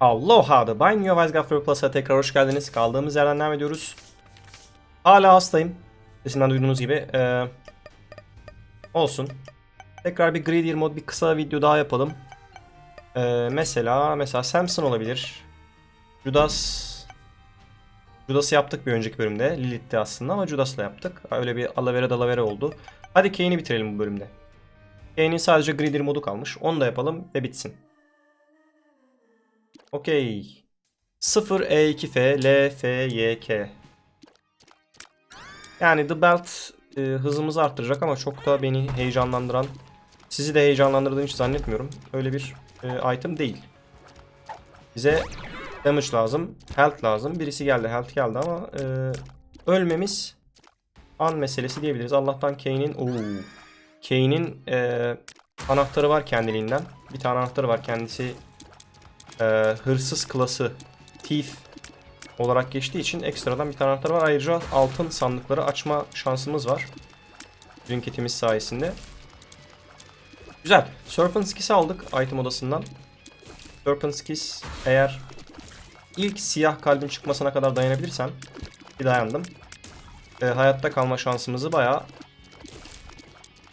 Aloha Bay New Wise Gaffer Plus'a tekrar hoş geldiniz. Kaldığımız yerden devam ediyoruz. Hala hastayım. Sesimden duyduğunuz gibi. Ee, olsun. Tekrar bir Greedier mod bir kısa video daha yapalım. Ee, mesela mesela Samson olabilir. Judas Judas'ı yaptık bir önceki bölümde. Lilith'ti aslında ama Judas'la yaptık. Öyle bir alavere dalavere oldu. Hadi Kane'i bitirelim bu bölümde. Kane'in sadece Greedier modu kalmış. Onu da yapalım ve bitsin. Okey. 0 E2F L F Y K. Yani The Belt e, hızımızı arttıracak ama çok da beni heyecanlandıran, sizi de heyecanlandırdığını hiç zannetmiyorum. Öyle bir e, item değil. Bize damage lazım, health lazım. Birisi geldi, health geldi ama e, ölmemiz an meselesi diyebiliriz. Allah'tan Kane'in Kane'in e, anahtarı var kendiliğinden. Bir tane anahtarı var kendisi e, hırsız klası Thief olarak geçtiği için ekstradan bir tane anahtar var. Ayrıca altın sandıkları açma şansımız var. Rinketimiz sayesinde. Güzel. Serpent's Kiss aldık item odasından. Serpent's Kiss eğer ilk siyah kalbin çıkmasına kadar dayanabilirsem bir dayandım. E, hayatta kalma şansımızı bayağı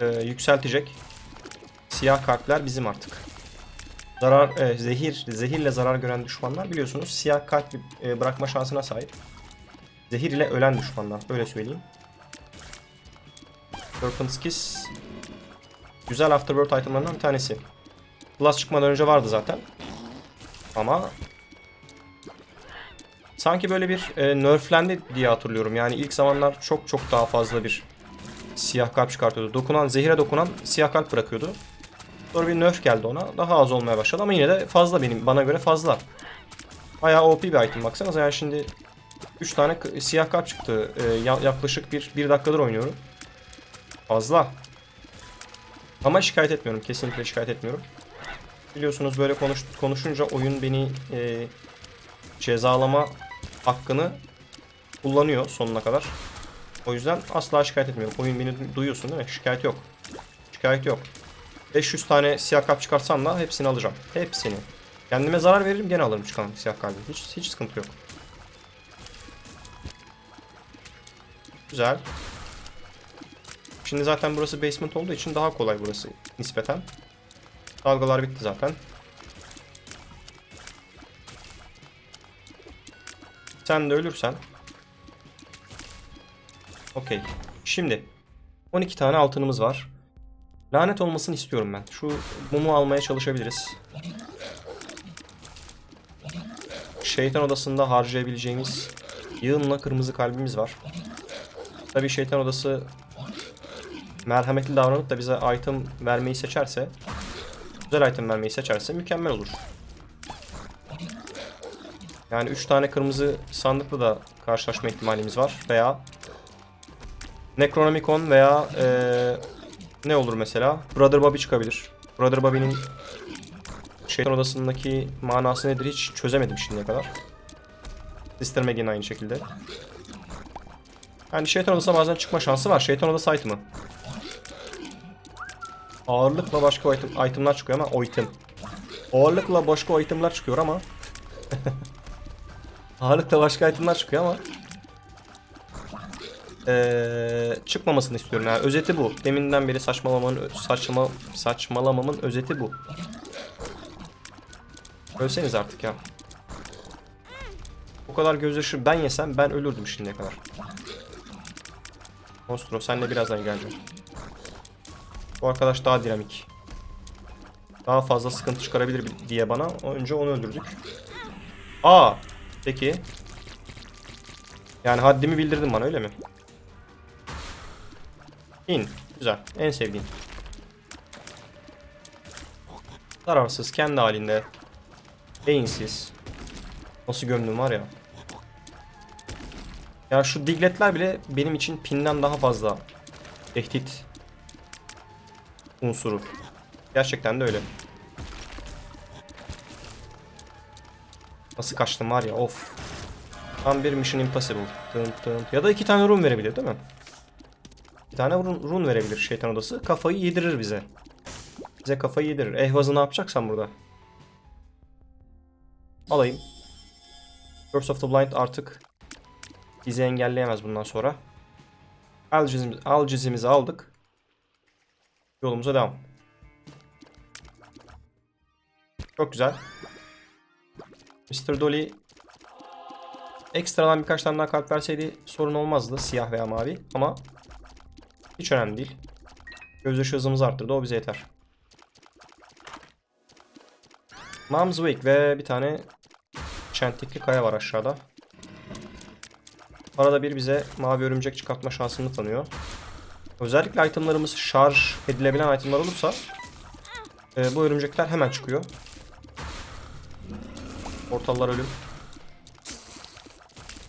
e, yükseltecek. Siyah kalpler bizim artık. Zarar, e, zehir, zehirle zarar gören düşmanlar biliyorsunuz siyah kalp e, bırakma şansına sahip. Zehir ile ölen düşmanlar öyle söyleyeyim. Serpent's Kiss güzel Afterbirth itemlarından bir tanesi. Plus çıkmadan önce vardı zaten. Ama sanki böyle bir e, nerflendi diye hatırlıyorum. Yani ilk zamanlar çok çok daha fazla bir siyah kalp çıkartıyordu. Dokunan, zehire dokunan siyah kalp bırakıyordu. Sonra bir nerf geldi ona. Daha az olmaya başladı ama yine de fazla benim bana göre fazla. Bayağı OP bir item baksanıza yani şimdi 3 tane siyah kalp çıktı. Ee, ya- yaklaşık bir, bir dakikadır oynuyorum. Fazla. Ama şikayet etmiyorum. Kesinlikle şikayet etmiyorum. Biliyorsunuz böyle konuş, konuşunca oyun beni e, cezalama hakkını kullanıyor sonuna kadar. O yüzden asla şikayet etmiyorum. Oyun beni du- duyuyorsun değil mi? Şikayet yok. Şikayet yok. 500 tane siyah kalp çıkarsam da hepsini alacağım. Hepsini. Kendime zarar veririm gene alırım çıkan siyah kalbi. Hiç, hiç sıkıntı yok. Güzel. Şimdi zaten burası basement olduğu için daha kolay burası nispeten. Dalgalar bitti zaten. Sen de ölürsen. Okey. Şimdi 12 tane altınımız var. Lanet olmasını istiyorum ben. Şu mumu almaya çalışabiliriz. Şeytan odasında harcayabileceğimiz yığınla kırmızı kalbimiz var. Tabii şeytan odası merhametli davranıp da bize item vermeyi seçerse güzel item vermeyi seçerse mükemmel olur. Yani 3 tane kırmızı sandıkla da karşılaşma ihtimalimiz var veya Necronomicon veya eee ne olur mesela? Brother Bobby çıkabilir. Brother Bobby'nin şeytan odasındaki manası nedir hiç çözemedim şimdiye kadar. Sister Meg'in aynı şekilde. Yani şeytan odasına bazen çıkma şansı var. Şeytan odası item'ı. Ağırlıkla başka item, itemlar çıkıyor ama o item. Ağırlıkla başka o itemler çıkıyor ama Ağırlıkla başka itemler çıkıyor ama ee, çıkmamasını istiyorum yani özeti bu. Deminden beri saçmalamanın saçma saçmalamamın özeti bu. Ölseniz artık ya. Bu kadar gözyaşı ben yesem ben ölürdüm şimdiye kadar. Monstro senle birazdan geleceğim. Bu arkadaş daha dinamik. Daha fazla sıkıntı çıkarabilir diye bana önce onu öldürdük. Aa, peki. Yani haddimi bildirdin bana öyle mi? İn. Güzel. En sevdiğim. Zararsız. Kendi halinde. Beyinsiz. Nasıl gömdüm var ya. Ya şu digletler bile benim için pinden daha fazla tehdit unsuru. Gerçekten de öyle. Nasıl kaçtım var ya of. Tam bir Mission Impossible. Tın tın. Ya da iki tane room verebilir değil mi? Bir tane run, run verebilir şeytan odası. Kafayı yedirir bize. Bize kafayı yedirir. Ehvazı ne yapacaksan burada. alayım. Curse of the Blind artık bizi engelleyemez bundan sonra. Alcizimizi, alcizimizi aldık. Yolumuza devam. Çok güzel. Mr. Dolly ekstradan birkaç tane daha kalp verseydi sorun olmazdı siyah veya mavi ama hiç önemli değil. Gözyaşı hızımızı arttırdı o bize yeter. Mom's Wake ve bir tane çentikli kaya var aşağıda. Arada bir bize mavi örümcek çıkartma şansını tanıyor. Özellikle itemlarımız şarj edilebilen itemlar olursa e, bu örümcekler hemen çıkıyor. Portallar ölüm.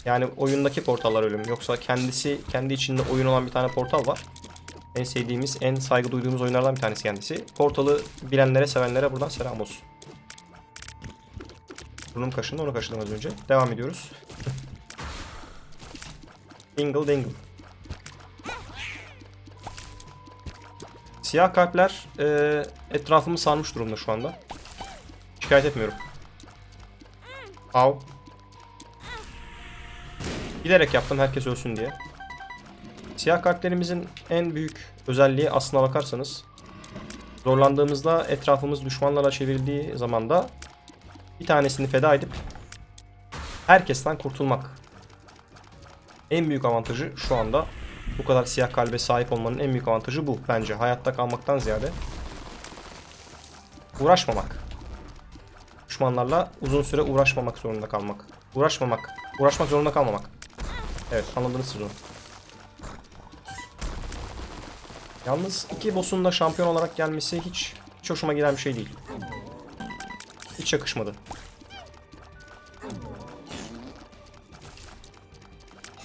Yani oyundaki portallar ölüm. Yoksa kendisi kendi içinde oyun olan bir tane portal var. En sevdiğimiz, en saygı duyduğumuz oyunlardan bir tanesi kendisi. Portalı bilenlere, sevenlere buradan selam olsun. Burnum kaşındı, onu kaşıdım az önce. Devam ediyoruz. Dingle dingle. Siyah kalpler e, etrafımı sarmış durumda şu anda. Şikayet etmiyorum. Av. Bilerek yaptım herkes ölsün diye. Siyah kalplerimizin en büyük özelliği aslına bakarsanız zorlandığımızda etrafımız düşmanlara çevrildiği zaman da bir tanesini feda edip herkesten kurtulmak. En büyük avantajı şu anda bu kadar siyah kalbe sahip olmanın en büyük avantajı bu bence. Hayatta kalmaktan ziyade uğraşmamak. Düşmanlarla uzun süre uğraşmamak zorunda kalmak. Uğraşmamak. Uğraşmak zorunda kalmamak. Evet anladınız siz onu. Yalnız iki boss'un da şampiyon olarak gelmesi hiç, hiç hoşuma giden bir şey değil. Hiç yakışmadı.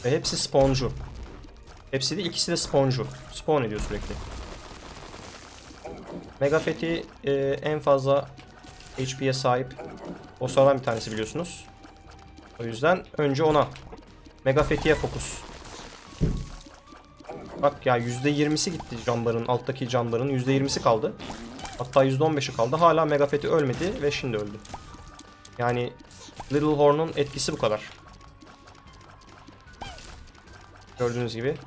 Ve hepsi spawncu. Hepsi değil ikisi de spawncu. Spawn ediyor sürekli. Mega Fethi e, en fazla HP'ye sahip bosslardan bir tanesi biliyorsunuz. O yüzden önce ona. Mega Fethi'ye fokus. Bak ya %20'si gitti camların, alttaki camların %20'si kaldı. Hatta %15'i kaldı. Hala Mega Fethi ölmedi ve şimdi öldü. Yani Little Horn'un etkisi bu kadar. Gördüğünüz gibi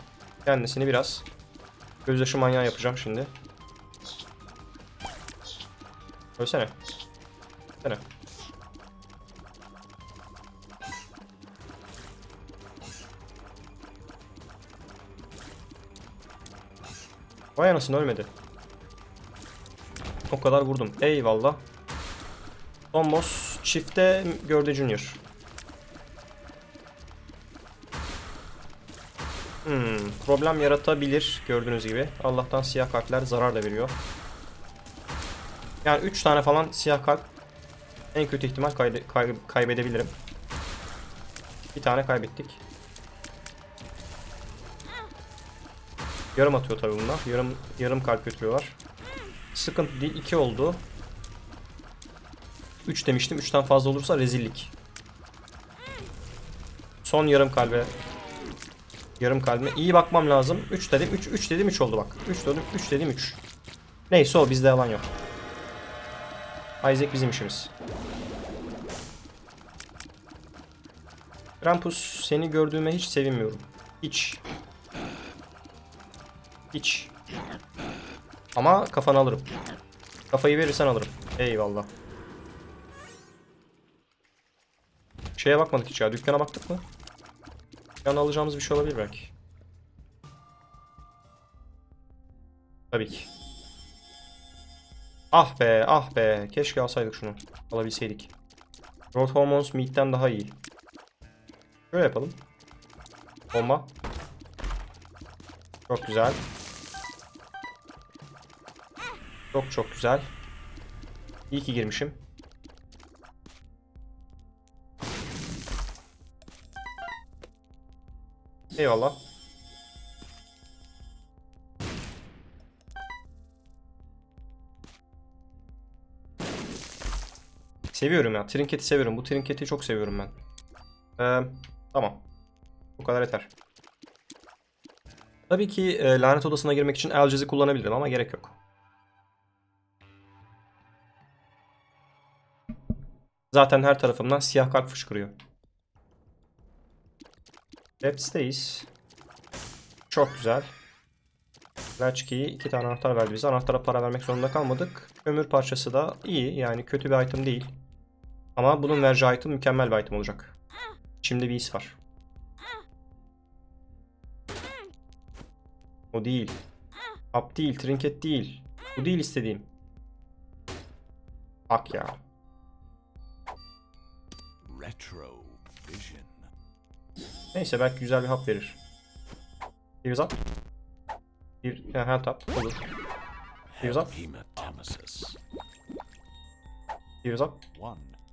kendisini biraz gözyaşı manyağı yapacağım şimdi. Ölsene. Ölsene. Vay anasını ölmedi. O kadar vurdum. Eyvallah. Son boss çifte Gövde Junior. Hmm, problem yaratabilir gördüğünüz gibi. Allah'tan siyah kalpler zarar da veriyor. Yani 3 tane falan siyah kalp en kötü ihtimal kayde- kay- kaybedebilirim. Bir tane kaybettik. Yarım atıyor tabii bunlar. Yarım yarım kalp götürüyorlar. Sıkıntı değil. 2 oldu. 3 demiştim. 3'ten fazla olursa rezillik. Son yarım kalbe Yarım kalbime iyi bakmam lazım. 3 dedim 3 3 dedim 3 oldu bak. 3 dedim 3 dedim 3. Neyse o bizde yalan yok. Isaac bizim işimiz. Krampus seni gördüğüme hiç sevinmiyorum. Hiç. Hiç. Ama kafanı alırım. Kafayı verirsen alırım. Eyvallah. Şeye bakmadık hiç ya. Dükkana baktık mı? Dükkana alacağımız bir şey olabilir belki. Tabii ki. Ah be, ah be. Keşke alsaydık şunu. Alabilseydik. Growth Hormones Meat'ten daha iyi. Şöyle yapalım. Bomba. Çok güzel. Çok çok güzel. İyi ki girmişim. Eyvallah. Seviyorum ya. Trinket'i seviyorum. Bu trinketi çok seviyorum ben. Ee, tamam. Bu kadar yeter. Tabii ki e, lanet odasına girmek için Algez'i kullanabilirim ama gerek yok. Zaten her tarafımdan siyah kalp fışkırıyor. Webs'teyiz. Çok güzel. Latchkey iki tane anahtar verdi bize. Anahtara para vermek zorunda kalmadık. Kömür parçası da iyi. Yani kötü bir item değil. Ama bunun vereceği item mükemmel bir item olacak. Şimdi bir his var. O değil. Up değil, trinket değil. Bu değil istediğim. Bak ya. Retro vision. Neyse belki güzel bir hap verir. Bir up. Bir ya, health up olur. Bir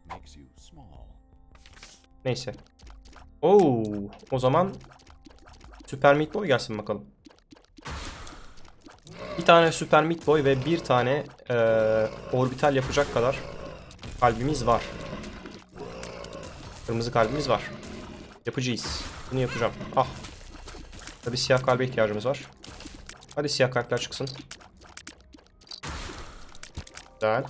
makes you small. Neyse. Oo, o zaman Super Meat Boy gelsin bakalım. Bir tane Super Meat Boy ve bir tane eee, orbital yapacak kadar kalbimiz var. Kırmızı kalbimiz var. Yapacağız. Bunu yapacağım. Ah. Tabi siyah kalbe ihtiyacımız var. Hadi siyah kalpler çıksın. Güzel.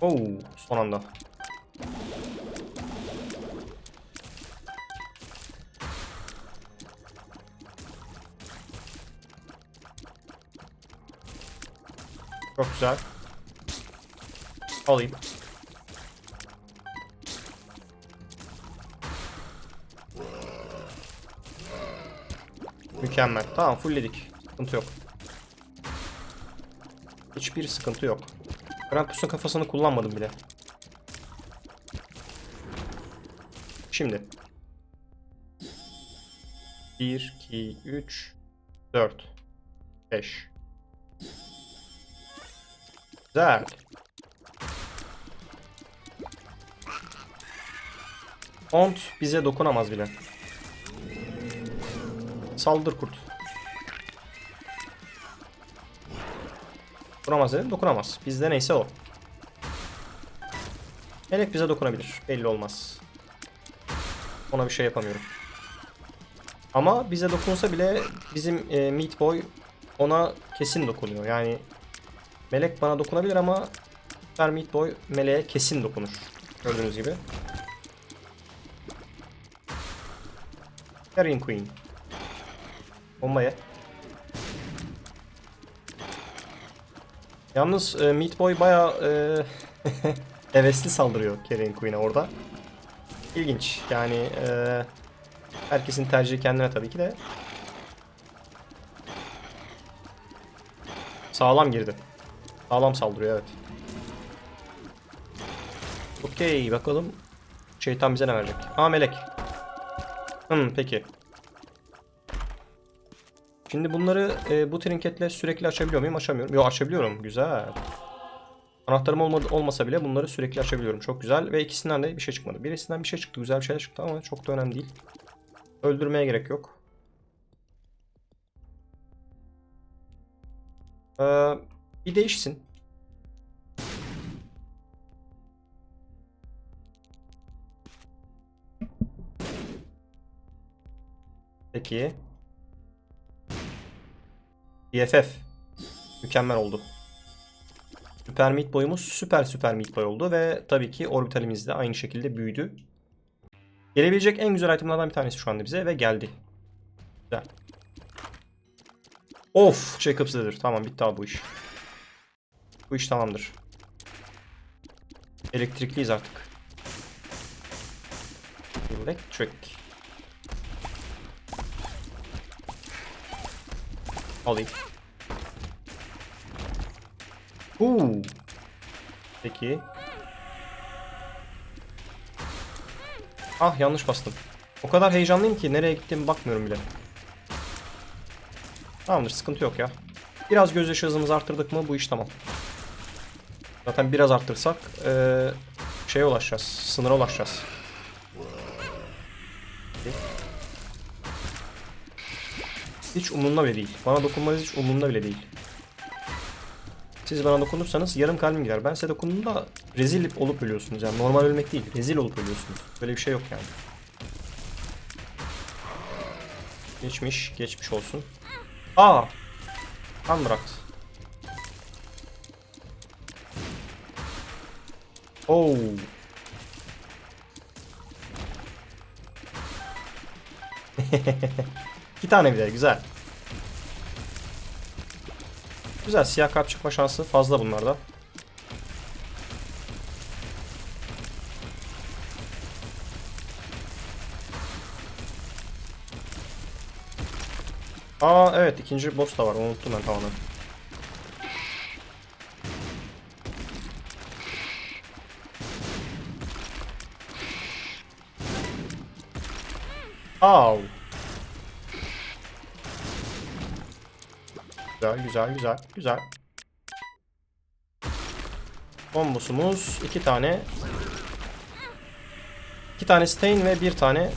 Oo, son anda. Çok güzel. Alayım. Mükemmel. Tamam fullledik. Sıkıntı yok. Hiçbir sıkıntı yok. Krampus'un kafasını kullanmadım bile. Şimdi. 1, 2, 3, 4, 5. Güzel. Ont bize dokunamaz bile. Saldır kurt. Dokunamaz dedim. Dokunamaz. Bizde neyse o. Melek bize dokunabilir. Belli olmaz. Ona bir şey yapamıyorum. Ama bize dokunsa bile bizim e, Meat Boy ona kesin dokunuyor. Yani Melek bana dokunabilir ama Super Meat Boy meleğe kesin dokunur. Gördüğünüz gibi. Carrion Queen. Bomba ye. Yalnız e, Meat Boy bayağı e, hevesli saldırıyor Carrion Queen'e orada. İlginç. Yani e, herkesin tercihi kendine tabii ki de. Sağlam girdi. Sağlam saldırıyor evet. Okey bakalım. Şeytan bize ne verecek? Aa melek. Hmm peki. Şimdi bunları e, bu trinketle sürekli açabiliyor muyum? Açamıyorum. Yok açabiliyorum. Güzel. Anahtarım olmadı, olmasa bile bunları sürekli açabiliyorum. Çok güzel. Ve ikisinden de bir şey çıkmadı. Birisinden bir şey çıktı. Güzel bir şeyler çıktı ama çok da önemli değil. Öldürmeye gerek yok. Ee, bir değişsin. Peki. BFF. Mükemmel oldu. Süper Meat Boy'umuz süper süper Meat Boy oldu ve tabii ki orbitalimiz de aynı şekilde büyüdü. Gelebilecek en güzel itemlerden bir tanesi şu anda bize ve geldi. Güzel. Of, Jacobs Ladder. Tamam bitti abi bu iş. Bu iş tamamdır. Elektrikliyiz artık. Electric. Alayım. Huu. Peki. Ah yanlış bastım. O kadar heyecanlıyım ki nereye gittiğimi bakmıyorum bile. Tamamdır sıkıntı yok ya. Biraz gözyaşı hızımızı arttırdık mı bu iş tamam. Zaten biraz arttırsak eee şeye ulaşacağız. Sınıra ulaşacağız. Hiç umurumda bile değil. Bana dokunmanız hiç umurumda bile değil. Siz bana dokunursanız yarım kalbim gider. Ben size dokunduğumda rezil olup ölüyorsunuz. Yani normal ölmek değil. Rezil olup ölüyorsunuz. Böyle bir şey yok yani. Geçmiş. Geçmiş olsun. Aa. Kan bıraktı. Oo. İki tane bile güzel. Güzel siyah kart çıkma şansı fazla bunlarda. Aa evet ikinci boss da var unuttum ben tamamen. Au. Güzel güzel güzel güzel. Bombosumuz iki tane. iki tane Stain ve bir tane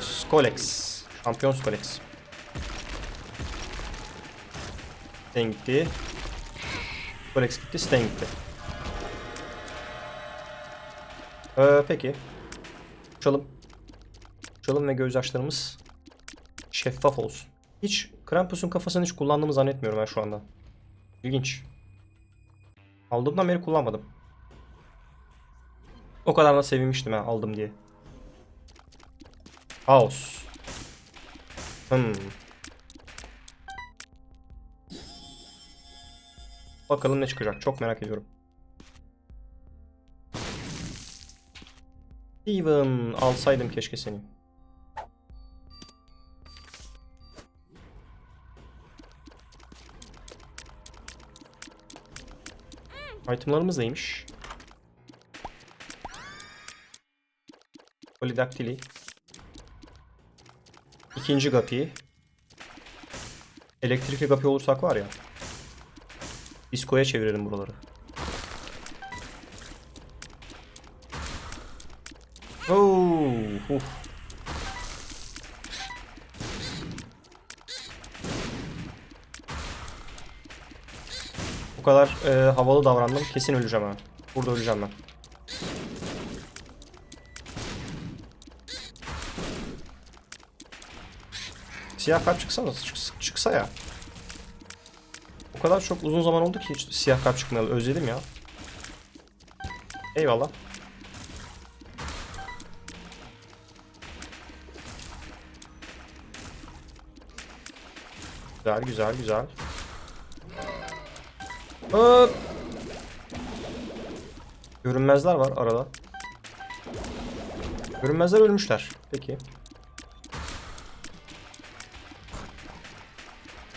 Skolex. Şampiyon Skolex. Stain gitti. Skolex gitti, Stain gitti. Ee, peki. Uçalım. Uçalım ve gözyaşlarımız şeffaf olsun. Hiç Krampus'un kafasını hiç kullandığımı zannetmiyorum ben şu anda. İlginç. Aldığımdan beri kullanmadım. O kadar da sevinmiştim ben aldım diye. Kaos. Hmm. Bakalım ne çıkacak. Çok merak ediyorum. Steven alsaydım keşke seni. Itemlarımız neymiş? Polydactyli. İkinci Guppy. Elektrikli Guppy olursak var ya. Disko'ya çevirelim buraları. Oo, uf. Kadar e, havalı davrandım. Kesin öleceğim ha. Burada öleceğim ben. Siyah kalp çıksa nasıl çıks- çıksa ya. O kadar çok uzun zaman oldu ki hiç siyah kalp çıkmayalı. Özledim ya. Eyvallah. Güzel güzel güzel. Hop. Görünmezler var arada. Görünmezler ölmüşler. Peki.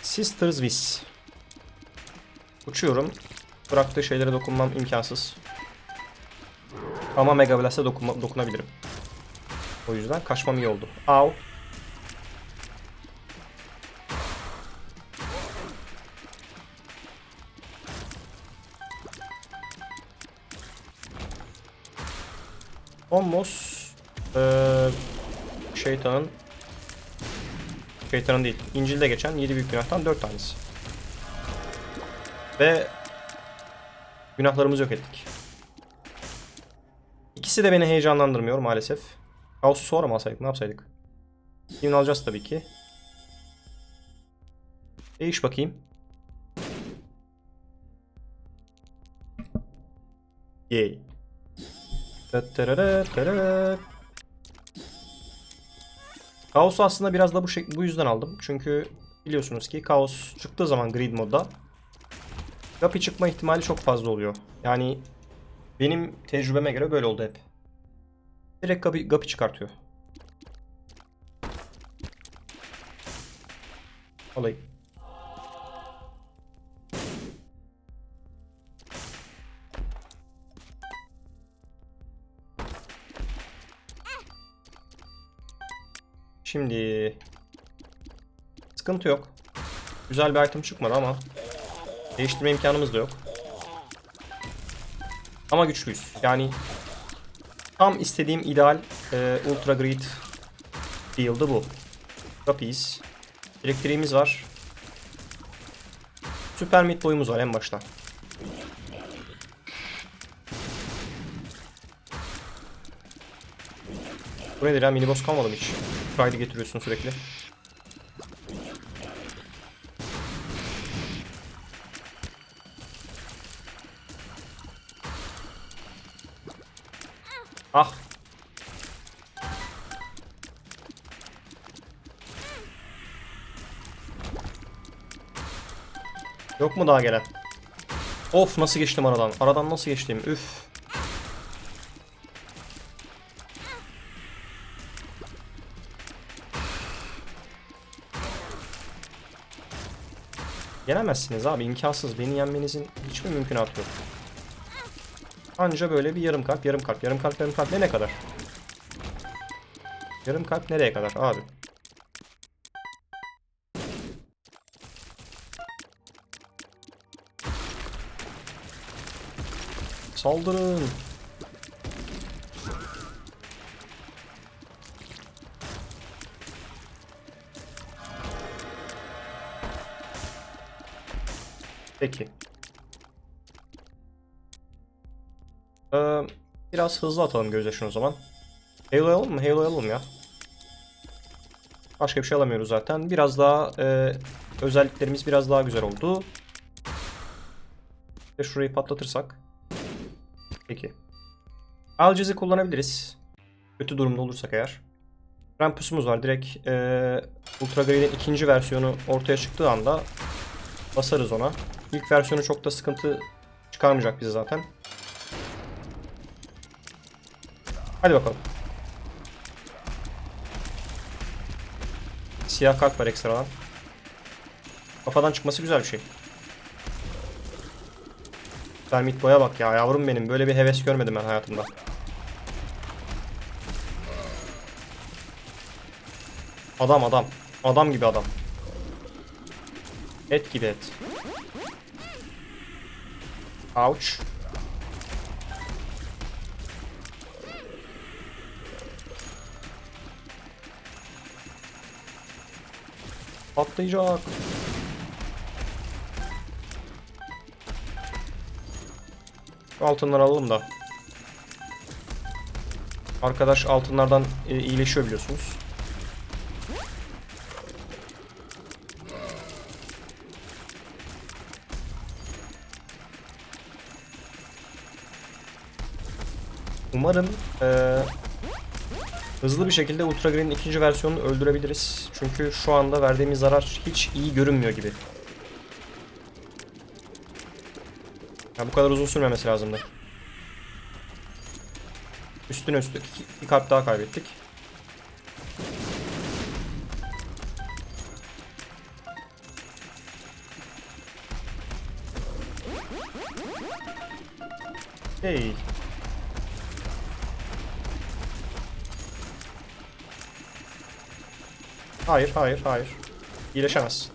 Sisters Wiz. Uçuyorum. Bıraktığı şeylere dokunmam imkansız. Ama Mega Blast'a dokunabilirim. O yüzden kaçmam iyi oldu. Au. Omos eee şeytanın şeytanın değil. İncil'de geçen 7 büyük günahtan 4 tanesi. Ve günahlarımızı yok ettik. İkisi de beni heyecanlandırmıyor maalesef. Kaos'u sonra mı alsaydık? Ne yapsaydık? Kimin alacağız tabii ki. Değiş bakayım. Yay. Kaos'u aslında biraz da bu, şey, bu yüzden aldım. Çünkü biliyorsunuz ki Kaos çıktığı zaman Grid modda Guppy çıkma ihtimali çok fazla oluyor. Yani benim tecrübeme göre böyle oldu hep. Direkt Guppy, Guppy çıkartıyor. Alayım. Şimdi sıkıntı yok. Güzel bir item çıkmadı ama değiştirme imkanımız da yok. Ama güçlüyüz. Yani tam istediğim ideal e, Ultra Great build'ı bu. Kapıyız. Elektriğimiz var. Süper mid boyumuz var en başta. Bu nedir ya mini boss kalmadı mı hiç? Pride getiriyorsun sürekli. Ah. Yok mu daha gelen? Of nasıl geçtim aradan? Aradan nasıl geçtim? Üf. Yenemezsiniz abi imkansız. Beni yenmenizin hiçbir mümkünatı yok. Anca böyle bir yarım kalp, yarım kalp, yarım kalp, yarım kalp. Ne ne kadar? Yarım kalp nereye kadar abi? Saldırın. Peki. Ee, biraz hızlı atalım gözyaşını o zaman. Halo alalım mı? Halo alalım ya. Başka bir şey alamıyoruz zaten. Biraz daha e, özelliklerimiz biraz daha güzel oldu. Ve şurayı patlatırsak. Peki. Alciz'i kullanabiliriz. Kötü durumda olursak eğer. Rampus'umuz var. Direkt e, Ultra Grey'in ikinci versiyonu ortaya çıktığı anda basarız ona. İlk versiyonu çok da sıkıntı çıkarmayacak bize zaten. Hadi bakalım. Siyah kart var ekstradan. Kafadan çıkması güzel bir şey. Termit boya bak ya yavrum benim. Böyle bir heves görmedim ben hayatımda. Adam adam. Adam gibi adam. Et gibi et. Ouch. Patlayacak. Altınları alalım da. Arkadaş altınlardan e, iyileşiyor biliyorsunuz. Umarım eee, hızlı bir şekilde Ultra Green'in ikinci versiyonunu öldürebiliriz. Çünkü şu anda verdiğimiz zarar hiç iyi görünmüyor gibi. Ya bu kadar uzun sürmemesi lazımdı. Üstüne üstlük iki, bir kalp daha kaybettik. Hayır, hayır, hayır. İyileşemez.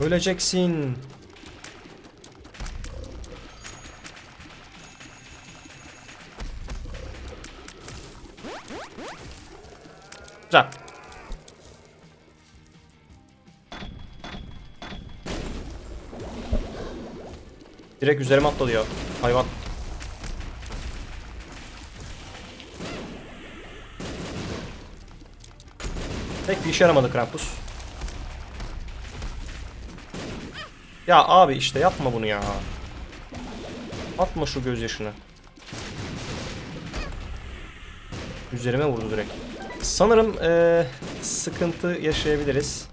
Öleceksin. Güzel. Direkt üzerime atladı ya. Hayvan. Pek bir işe yaramadı Krampus. Ya abi işte yapma bunu ya. Atma şu gözyaşını. Üzerime vurdu direkt. Sanırım eee, sıkıntı yaşayabiliriz.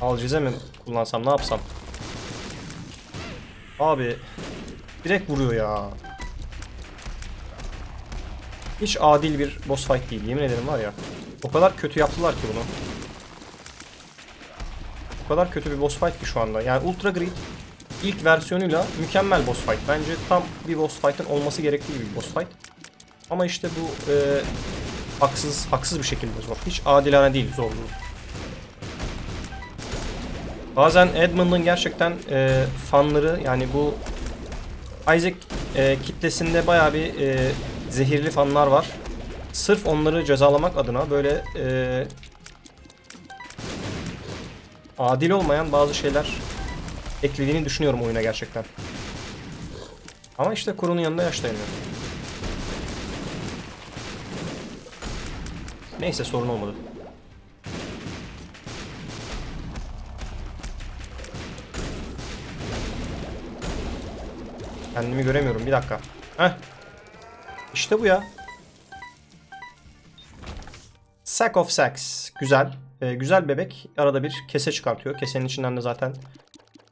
Alcize mi kullansam ne yapsam? Abi direkt vuruyor ya. Hiç adil bir boss fight değil yemin ederim var ya. O kadar kötü yaptılar ki bunu. O kadar kötü bir boss fight ki şu anda. Yani Ultra Greed ilk versiyonuyla mükemmel boss fight. Bence tam bir boss fight'ın olması gerektiği bir boss fight. Ama işte bu e, haksız haksız bir şekilde zor. Hiç adilane değil zorluğu. Bazen Edmund'un gerçekten e, fanları yani bu Isaac e, kitlesinde bayağı bir e, zehirli fanlar var. Sırf onları cezalamak adına böyle e, adil olmayan bazı şeyler eklediğini düşünüyorum oyuna gerçekten. Ama işte kurunun yanında yaş dayanıyor. Neyse sorun olmadı. Kendimi göremiyorum bir dakika. Heh işte bu ya. Sack of Sacks. Güzel. Ee, güzel bebek. Arada bir kese çıkartıyor. Kesenin içinden de zaten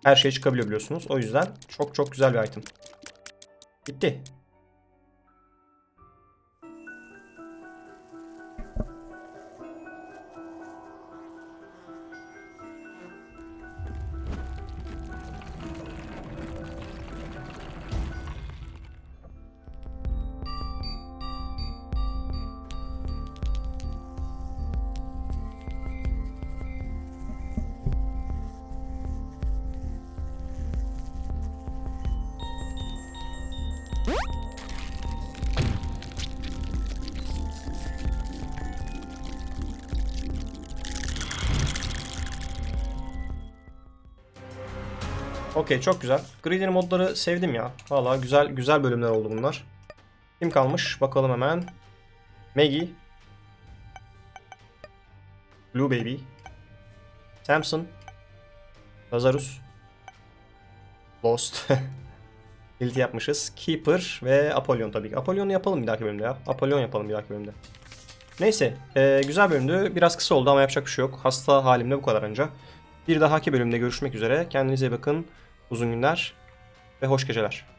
her şey çıkabiliyor biliyorsunuz. O yüzden çok çok güzel bir item. Bitti. Okey çok güzel. Greedy modları sevdim ya. Valla güzel güzel bölümler oldu bunlar. Kim kalmış? Bakalım hemen. Maggie. Blue Baby. Samson. Lazarus. Lost. Guilty yapmışız. Keeper ve Apollon tabii ki. Apollon'u yapalım bir dahaki bölümde ya. Apollon yapalım bir dahaki bölümde. Neyse. e, güzel bölümdü. Biraz kısa oldu ama yapacak bir şey yok. Hasta halimde bu kadar anca. Bir dahaki bölümde görüşmek üzere. Kendinize iyi bakın. Uzun günler ve hoş geceler.